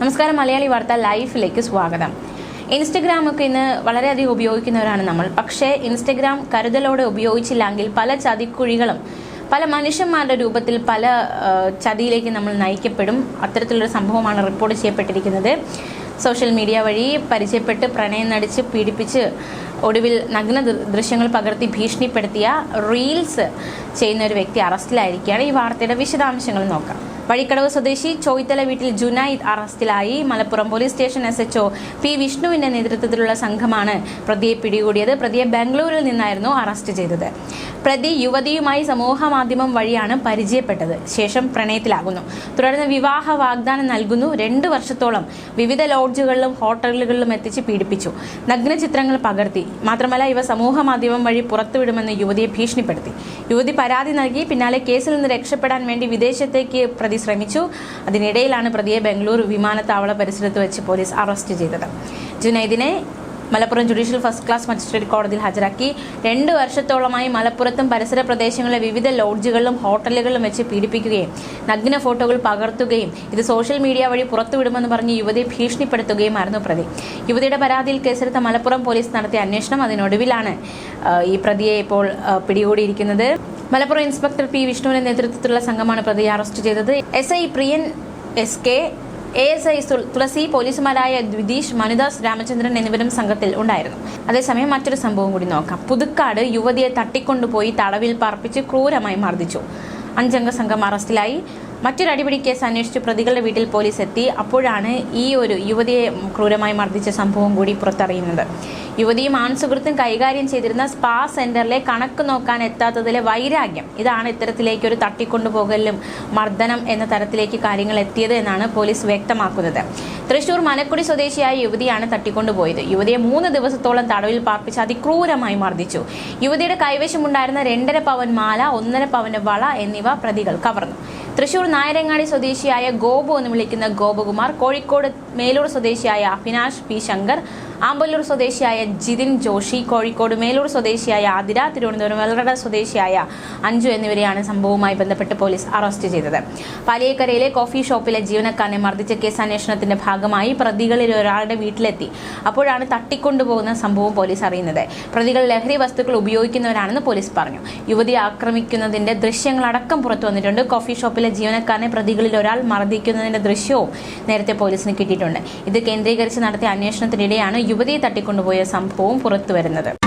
നമസ്കാരം മലയാളി വാർത്ത ലൈഫിലേക്ക് സ്വാഗതം. ഇൻസ്റ്റഗ്രാം ഒക്കെ ഇന്ന് വളരെയധികം ഉപയോഗിക്കുന്നവരാണ് നമ്മൾ. പക്ഷേ ഇൻസ്റ്റഗ്രാം കരുതലോടെ ഉപയോഗിച്ചില്ലെങ്കിൽ പല ചതിക്കുഴികളും പല മനുഷ്യന്മാരുടെ രൂപത്തിൽ പല ചതിയിലേക്ക് നമ്മൾ നയിക്കപ്പെടും. അത്തരത്തിലൊരു സംഭവമാണ് റിപ്പോർട്ട് ചെയ്യപ്പെട്ടിരിക്കുന്നത്. സോഷ്യൽ മീഡിയ വഴി പരിചയപ്പെട്ട് പ്രണയം നടിച്ച് പീഡിപ്പിച്ച് ഒടുവിൽ നഗ്ന ദൃശ്യങ്ങൾ പകർത്തി ഭീഷണിപ്പെടുത്തിയ റീൽസ് ചെയ്യുന്ന ഒരു വ്യക്തി അറസ്റ്റിലായിരിക്കുകയാണ്. ഈ വാർത്തയുടെ വിശദാംശങ്ങൾ നോക്കാം. വഴിക്കടവ് സ്വദേശി ചോയ്ത്തല വീട്ടിൽ ജുനൈദ് അറസ്റ്റിലായി. Malappuram police station S P വിഷ്ണുവിന്റെ നേതൃത്വത്തിലുള്ള സംഘമാണ് പ്രതിയെ പിടികൂടിയത്. പ്രതിയെ ബാംഗ്ലൂരിൽ നിന്നായിരുന്നു അറസ്റ്റ് ചെയ്തത്. പ്രതി യുവതിയുമായി സമൂഹ മാധ്യമം വഴിയാണ് പരിചയപ്പെട്ടത്. ശേഷം പ്രണയത്തിലാകുന്നു. തുടർന്ന് വിവാഹ വാഗ്ദാനം നൽകുന്നു. രണ്ട് വർഷത്തോളം വിവിധ ലോഡ്ജുകളിലും ഹോട്ടലുകളിലും എത്തിച്ച് പീഡിപ്പിച്ചു. നഗ്ന ചിത്രങ്ങൾ പകർത്തി. മാത്രമല്ല ഇവ സമൂഹ മാധ്യമം വഴി പുറത്തുവിടുമെന്ന് യുവതിയെ ഭീഷണിപ്പെടുത്തി. യുവതി പരാതി നൽകി. പിന്നാലെ കേസിൽ നിന്ന് രക്ഷപ്പെടാൻ വേണ്ടി വിദേശത്തേക്ക് പ്രതി ശ്രമിച്ചു. അതിനിടയിലാണ് പ്രതിയെ ബംഗളൂരു വിമാനത്താവള പരിസരത്ത് വെച്ച് പോലീസ് അറസ്റ്റ് ചെയ്തത്. ജുനൈദിനെ Malappuram judicial first class magistrate കോടതിയിൽ ഹാജരാക്കി. രണ്ട് വർഷത്തോളമായി മലപ്പുറത്തും പരിസര പ്രദേശങ്ങളിലെ വിവിധ ലോഡ്ജുകളിലും ഹോട്ടലുകളിലും വെച്ച് പീഡിപ്പിക്കുകയും നഗ്ന ഫോട്ടോകൾ പകർത്തുകയും ഇത് സോഷ്യൽ മീഡിയ വഴി പുറത്തുവിടുമെന്ന് പറഞ്ഞ് യുവതിയെ ഭീഷണിപ്പെടുത്തുകയുമായിരുന്നു പ്രതി. യുവതിയുടെ പരാതിയിൽ കേസെടുത്ത മലപ്പുറം പോലീസ് നടത്തിയ അന്വേഷണം അതിനൊടുവിലാണ് ഈ പ്രതിയെ ഇപ്പോൾ പിടികൂടിയിരിക്കുന്നത്. മലപ്പുറം ഇൻസ്പെക്ടർ പി വിഷ്ണുവിന്റെ നേതൃത്വത്തിലുള്ള സംഘമാണ് പ്രതിയെ അറസ്റ്റ് ചെയ്തത്. S I Priyan S K A S I Thulasi പോലീസുമാരായ Dwitheesh Manudas Ramachandran എന്നിവരും സംഘത്തിൽ ഉണ്ടായിരുന്നു. അതേസമയം മറ്റൊരു സംഭവം കൂടി നോക്കാം. പുതുക്കാട് യുവതിയെ തട്ടിക്കൊണ്ടുപോയി തടവിൽ പാർപ്പിച്ച് ക്രൂരമായി മർദ്ദിച്ചു. അഞ്ചംഗ സംഘം അറസ്റ്റിലായി. മറ്റൊരു അടിപിടി കേസ് അന്വേഷിച്ച് പ്രതികളുടെ വീട്ടിൽ പോലീസ് എത്തി. അപ്പോഴാണ് ഈ ഒരു യുവതിയെ ക്രൂരമായി മർദ്ദിച്ച സംഭവം കൂടി പുറത്തറിയുന്നത്. യുവതിയും ആൺസുഹൃത്തും കൈകാര്യം ചെയ്തിരുന്ന സ്പാ സെന്ററിലെ കണക്ക് നോക്കാൻ എത്താത്തതിലെ വൈരാഗ്യം. ഇതാണ് ഇത്തരത്തിലേക്ക് ഒരു തട്ടിക്കൊണ്ടുപോകലും മർദ്ദനം എന്ന തരത്തിലേക്ക് കാര്യങ്ങൾ എത്തിയത് എന്നാണ് പോലീസ് വ്യക്തമാക്കുന്നത്. തൃശൂർ മനക്കുടി സ്വദേശിയായ യുവതിയാണ് തട്ടിക്കൊണ്ടുപോയത്. യുവതിയെ മൂന്ന് ദിവസത്തോളം തടവിൽ പാർപ്പിച്ച് അതിക്രൂരമായി മർദ്ദിച്ചു. യുവതിയുടെ കൈവശമുണ്ടായിരുന്ന രണ്ടര പവൻ മാല ഒന്നര പവന്റെ വള എന്നിവ പ്രതികൾ കവർന്നു. തൃശൂർ നായരങ്ങാടി സ്വദേശിയായ ഗോപു എന്ന് വിളിക്കുന്ന ഗോപകുമാർ കോഴിക്കോട് മേലൂർ സ്വദേശിയായ അഭിനാഷ് പി ശങ്കർ ആമ്പല്ലൂർ സ്വദേശിയായ ജിതിൻ ജോഷി കോഴിക്കോട് മേലൂർ സ്വദേശിയായ ആതിര തിരുവനന്തപുരം വെള്ളറട സ്വദേശിയായ അഞ്ജു എന്നിവരെയാണ് സംഭവവുമായി ബന്ധപ്പെട്ട് പോലീസ് അറസ്റ്റ് ചെയ്തത്. പാലിയേക്കരയിലെ കോഫി ഷോപ്പിലെ ജീവനക്കാരനെ മർദ്ദിച്ച കേസ് അന്വേഷണത്തിന്റെ ഭാഗമായി പ്രതികളിൽ ഒരാളുടെ വീട്ടിലെത്തി. അപ്പോഴാണ് തട്ടിക്കൊണ്ടുപോകുന്ന സംഭവം പോലീസ് അറിയുന്നത്. പ്രതികൾ ലഹരി വസ്തുക്കൾ ഉപയോഗിക്കുന്നവരാണെന്ന് പോലീസ് പറഞ്ഞു. യുവതിയെ ആക്രമിക്കുന്നതിന്റെ ദൃശ്യങ്ങളടക്കം പുറത്തു വന്നിട്ടുണ്ട്. കോഫി ഷോപ്പിലെ ജീവനക്കാരനെ പ്രതികളിൽ ഒരാൾ മർദ്ദിക്കുന്നതിന്റെ ദൃശ്യവും നേരത്തെ പോലീസിന് കിട്ടിയിട്ടുണ്ട്. ഇത് കേന്ദ്രീകരിച്ച് നടത്തിയ അന്വേഷണത്തിനിടെയാണ് യുവതിയെ തട്ടിക്കൊണ്ടുപോയ സംഭവവും പുറത്തുവരുന്നത്